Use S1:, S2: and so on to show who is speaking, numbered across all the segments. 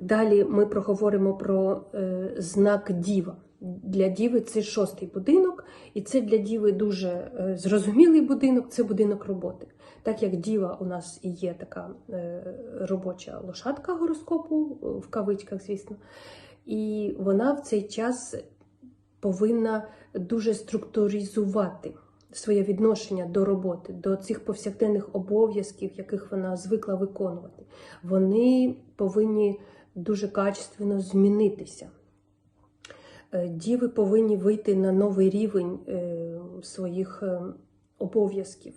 S1: Далі ми проговоримо про е, знак діва. Для діви це шостий будинок, і це для діви дуже е, зрозумілий будинок це будинок роботи. Так як діва у нас і є така е, робоча лошадка гороскопу, в кавичках, звісно, і вона в цей час повинна дуже структуризувати своє відношення до роботи, до цих повсякденних обов'язків, яких вона звикла виконувати. Вони повинні дуже качественно змінитися. Е, Діви повинні вийти на новий рівень е, своїх е, обов'язків.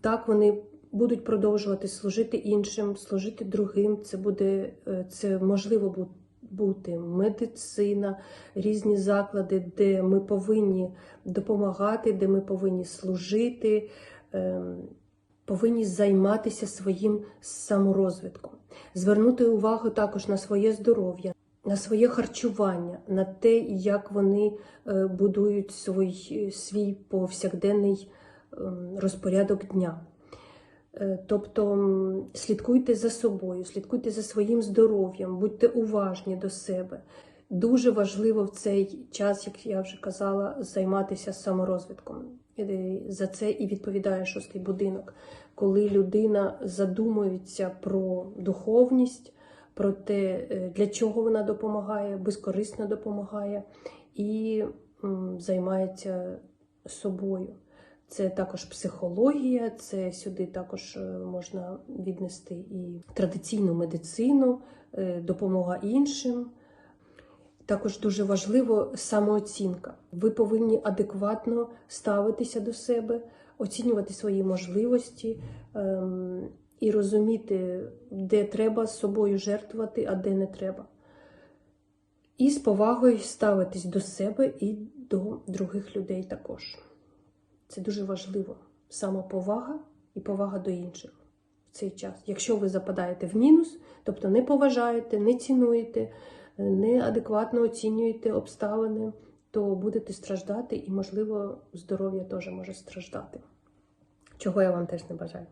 S1: Так вони будуть продовжувати служити іншим, служити другим. Це буде це можливо бути медицина, різні заклади, де ми повинні допомагати, де ми повинні служити, ем, повинні займатися своїм саморозвитком, звернути увагу також на своє здоров'я, на своє харчування, на те, як вони е, будують свій, свій повсякденний ем, розпорядок дня. Е, Тобто слідкуйте за собою, слідкуйте за своїм здоров'ям, будьте уважні до себе. Дуже важливо в цей час, як я вже казала, займатися саморозвитком. За це і відповідає шостий будинок, коли людина задумується про духовність, про те, е, для чого вона допомагає, безкорисно допомагає і займається собою. Це також психологія, це сюди також е, можна віднести і традиційну медицину, е, допомога іншим. Також дуже важливо самооцінка. Ви повинні адекватно ставитися до себе, оцінювати свої можливості ем, і розуміти, де треба з собою жертвувати, а де не треба. І з повагою ставитись до себе і до других людей також. Це дуже важливо. Самоповага і повага до інших в цей час. Якщо ви западаєте в мінус, тобто не поважаєте, не цінуєте, неадекватно оцінюєте обставини, то будете страждати і, можливо, здоров'я теж може страждати. Чого я вам теж не бажаю.